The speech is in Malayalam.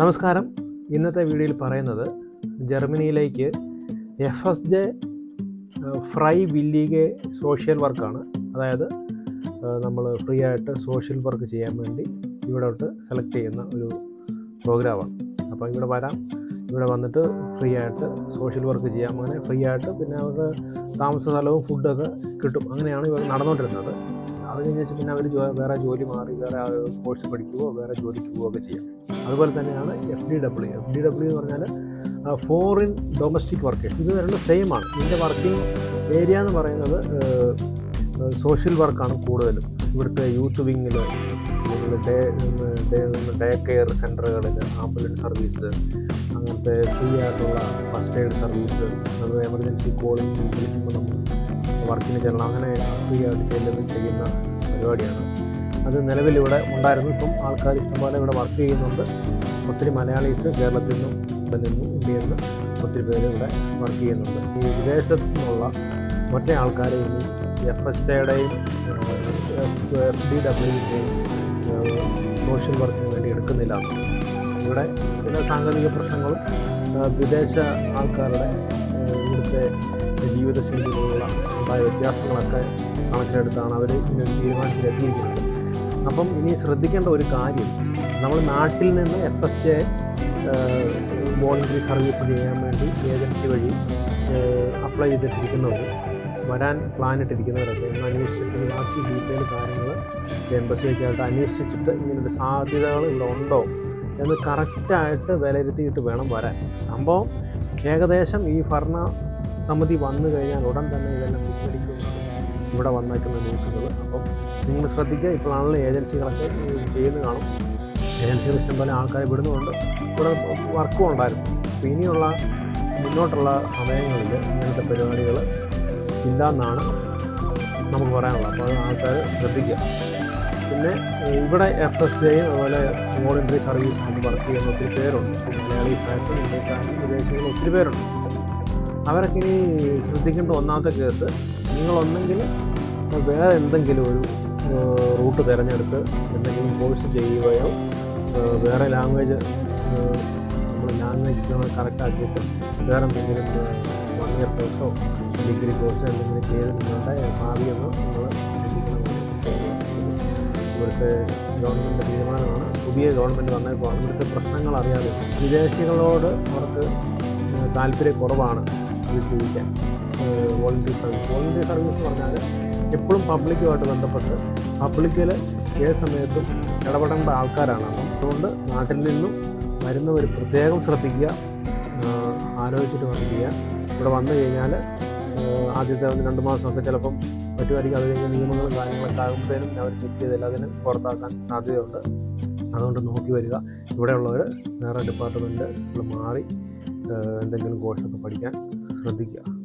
നമസ്കാരം. ഇന്നത്തെ വീഡിയോയിൽ പറയുന്നത് ജർമ്മനിയിലേക്ക് എഫ് എസ് ജെ ഫ്രൈ വില്ലിഗെ സോഷ്യൽ വർക്കാണ്. അതായത് നമ്മൾ ഫ്രീ ആയിട്ട് സോഷ്യൽ വർക്ക് ചെയ്യാൻ വേണ്ടി ഇവിടോട്ട് സെലക്ട് ചെയ്യുന്ന ഒരു പ്രോഗ്രാമാണ്. അപ്പോൾ ഇവിടെ വരാം. ഇവിടെ വന്നിട്ട് ഫ്രീ ആയിട്ട് സോഷ്യൽ വർക്ക് ചെയ്യാം. അങ്ങനെ ഫ്രീ ആയിട്ട് പിന്നെ അവർക്ക് താമസ സ്ഥലവും ഫുഡൊക്കെ കിട്ടും. അങ്ങനെയാണ് ഇവർ നടന്നുകൊണ്ടിരുന്നത്. അത് കഴിഞ്ഞ് വെച്ചാൽ പിന്നെ അവർ വേറെ ജോലി മാറി വേറെ കോഴ്സ് പഠിക്കുകയോ വേറെ ജോലിക്ക് പോവുകയോ ഒക്കെ ചെയ്യാം. അതുപോലെ തന്നെയാണ് F D W F D W എന്ന് പറഞ്ഞാൽ ഫോറിൻ ഡൊമസ്റ്റിക് വർക്കേഴ്സ് ഇത് രണ്ടും സെയിം ആണ്. ഇതിന്റെ വർക്കിംഗ് ഏരിയ എന്ന് പറയുന്നത് സോഷ്യൽ വർക്കാണ് കൂടുതലും. ഇവിടുത്തെ യൂത്ത് വിങ്ങിൽ ഡേ കെയർ സെന്ററുകളിൽ ആംബുലൻസ് സർവീസ് അങ്ങനത്തെ ഫ്രീ ആയിട്ടുള്ള ഫസ്റ്റ് എയ്ഡ് സർവീസ് അത് എമർജൻസി കോളിംഗ് വിളിക്കുമ്പോൾ നമ്മൾ വർക്കിന് ചെല്ലണം. അങ്ങനെ ഫ്രീ ചെല്ലുന്ന ചെയ്യുന്ന പരിപാടിയാണ്. അത് നിലവിൽ ഇവിടെ ഉണ്ടായിരുന്നു. ഇപ്പം ആൾക്കാർ ഇഷ്ടംപോലെ ഇവിടെ വർക്ക് ചെയ്യുന്നുണ്ട്. ഒത്തിരി മലയാളീസ് കേരളത്തിൽ നിന്നും ഇവിടെ നിന്നും ഇന്ത്യയിൽ നിന്ന് ഒത്തിരി പേര് ഇവിടെ വർക്ക് ചെയ്യുന്നുണ്ട്. ഈ വിദേശത്തു നിന്നുള്ള മറ്റേ ആൾക്കാരെ ഇനി എഫ് എസ് എയുടെയും എഫ് ഡി ഡബ്ല്യുവിന്റെയും സോഷ്യൽ വർക്കിന് വേണ്ടി എടുക്കുന്നില്ല. ഇവിടെ ചില സാങ്കേതിക പ്രശ്നങ്ങളും വിദേശ ആൾക്കാരുടെ ഇവിടുത്തെ ജീവിതശൈലികളുള്ള ഉണ്ടായ വ്യത്യാസങ്ങളൊക്കെ കണക്കിലെടുത്താണ് അവർ തീരുമാനത്തിലെത്തിയിരിക്കുന്നത് അപ്പം ഇനി ശ്രദ്ധിക്കേണ്ട ഒരു കാര്യം നമ്മൾ നാട്ടിൽ നിന്ന് F S J voluntary service ചെയ്യാൻ വേണ്ടി ഏജൻസി വഴി അപ്ലൈ ചെയ്തിട്ടിരിക്കുന്നവർ വരാൻ പ്ലാൻ ഇട്ടിരിക്കുന്നവരൊക്കെ ഒന്ന് അന്വേഷിച്ചിട്ട് ബാക്കി ഡീറ്റെയിൽ കാര്യങ്ങൾ എംബസിയൊക്കെയായിട്ട് അന്വേഷിച്ചിട്ട് ഇങ്ങനൊരു സാധ്യതകൾ ഇവിടെ ഉണ്ടോ എന്ന് കറക്റ്റായിട്ട് വിലയിരുത്തിയിട്ട് വേണം വരാൻ. സംഭവം ഏകദേശം ഈ ഭരണ സമിതി വന്നു കഴിഞ്ഞാൽ ഉടൻ തന്നെ ഇതെല്ലാം പിൻവലിക്കുന്നത് ഇവിടെ വന്നേക്കുന്ന ന്യൂസുകൾ. അപ്പം നിങ്ങൾ ശ്രദ്ധിക്കുക ഇപ്പോഴാണല്ലോ ഏജൻസികളൊക്കെ ചെയ്യുന്നു കാണും. ഏജൻസികൾ ഇഷ്ടംപോലെ ആൾക്കാർ വിടുന്നുണ്ട് ഇവിടെ വർക്കും ഉണ്ടായിരുന്നു. അപ്പോൾ ഇനിയുള്ള മുന്നോട്ടുള്ള സമയങ്ങളിൽ ഇങ്ങനത്തെ പരിപാടികൾ ഇല്ല എന്നാണ് നമുക്ക് പറയാനുള്ളത്. അപ്പോൾ ആൾക്കാർ ശ്രദ്ധിക്കുക. പിന്നെ ഇവിടെ എഫ് എസ് ജെയും അതുപോലെ വോളണ്ടറി സർവീസ് വർക്ക് ചെയ്യുന്ന ഒത്തിരി പേരുണ്ട്. മലയാളീസായിട്ടും ഇന്ത്യക്കാരും വിദേശികളും ഒത്തിരി പേരുണ്ട്. അവരൊക്കെ ഇനി ശ്രദ്ധിക്കേണ്ട ഒന്നാമത്തെ കേസ് നിങ്ങളൊന്നെങ്കിൽ വേറെ എന്തെങ്കിലും ഒരു റൂട്ട് തിരഞ്ഞെടുത്ത് എന്തെങ്കിലും കോഴ്സ് ചെയ്യുകയോ വേറെ ലാംഗ്വേജ് നമ്മൾ ലാംഗ്വേജ് കറക്റ്റ് ആക്കിയിട്ട് വേറെ എന്തെങ്കിലും വൺ ഇയർ കോഴ്സോ ഡിഗ്രി കോഴ്സോ എന്തെങ്കിലും ചെയ്ത് നിങ്ങളുടെ ഭാവിയൊന്ന് നിങ്ങൾ ഇവിടുത്തെ ഗവൺമെന്റ് തീരുമാനമാണ്. പുതിയ ഗവൺമെന്റ് വന്നപ്പോൾ ഇവിടുത്തെ പ്രശ്നങ്ങൾ അറിയാതെ വിദേശികളോട് അവർക്ക് താല്പര്യക്കുറവാണ് ഇത് ജീവിക്കാൻ വോളണ്ടിയർ സർവീസ് വോളണ്ടിയർ സർവീസ് എന്ന് പറഞ്ഞാൽ എപ്പോഴും പബ്ലിക്കുമായിട്ട് ബന്ധപ്പെട്ട് പബ്ലിക്കിൽ ഏത് സമയത്തും ഇടപെടേണ്ട ആൾക്കാരാണ് അതുകൊണ്ട് നാട്ടിൽ നിന്നും വരുന്നവർ പ്രത്യേകം ശ്രദ്ധിക്കുക ആലോചിച്ചിട്ട് വേണം ചെയ്യാൻ ഇവിടെ വന്നു കഴിഞ്ഞാൽ ആദ്യത്തെ ഒന്ന് രണ്ട് മാസമൊക്കെ ചിലപ്പം പറ്റുമായിരിക്കും. അത് കഴിഞ്ഞ് നിയമങ്ങളും കാര്യങ്ങളൊക്കെ ആകുമ്പോഴത്തേനും അവർ ചെക്ക് ചെയ്തില്ല അതിന് പുറത്താക്കാൻ സാധ്യതയുണ്ട്. അതുകൊണ്ട് നോക്കി വരിക. ഇവിടെയുള്ളവർ വേറെ ഡിപ്പാർട്ട്മെന്റ് മാറി എന്തെങ്കിലും കോഴ്സൊക്കെ പഠിക്കാൻ ശ്രദ്ധിക്കുക.